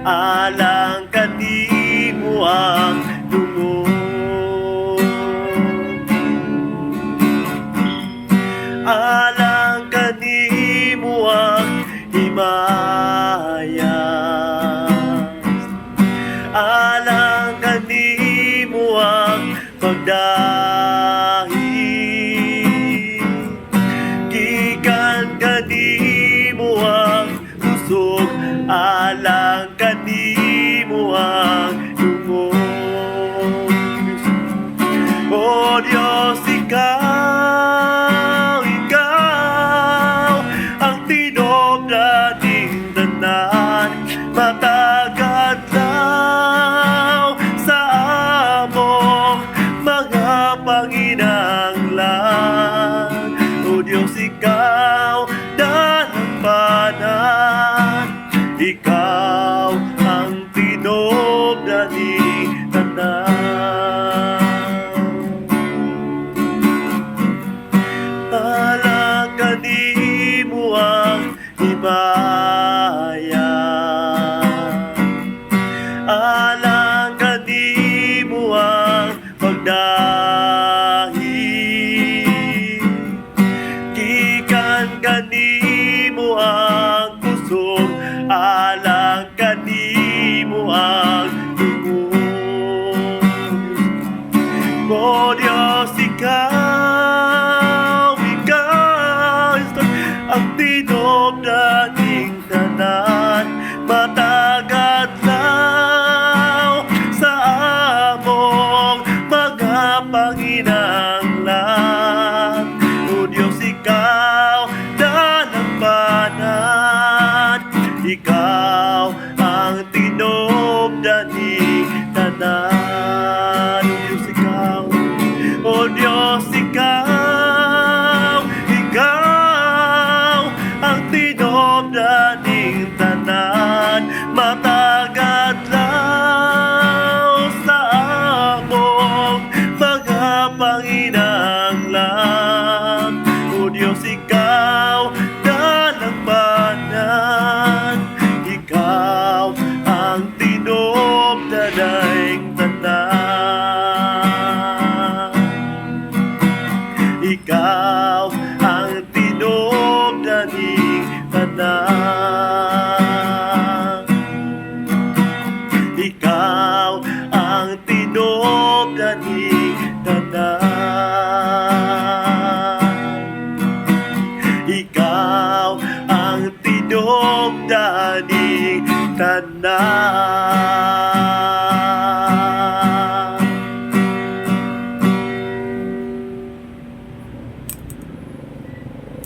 alang ka di mo ang tungo alang ka di mo ang himayas. Alang ka di mo ang pagdaan. Ang himaya Alang kanimo ang pagdahi Gikan kanimo ang kusog Alang kanimo ang tungod O Diyos, ikaw, tinog nating tanan Matagat lang sa among mga panginanglan O Diyos, ikaw dalampanan Ikaw ang tinog nating tanan Ikaw ang tinog na di tanan